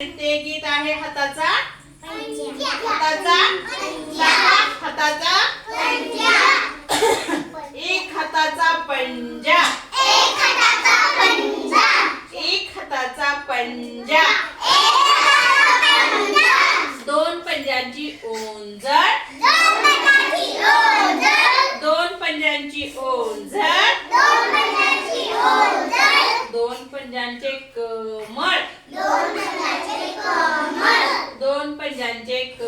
ते गीत आहे हाताचा. हाताचा. हाताचा. एक हाताचा पंजा. एक हाताचा पंजा. एक हाताचा पंजा. दोन पंजांची ओंजळ. दोन पंजांची ओंजळ. दोन पंजांचे कमळ. Jake, who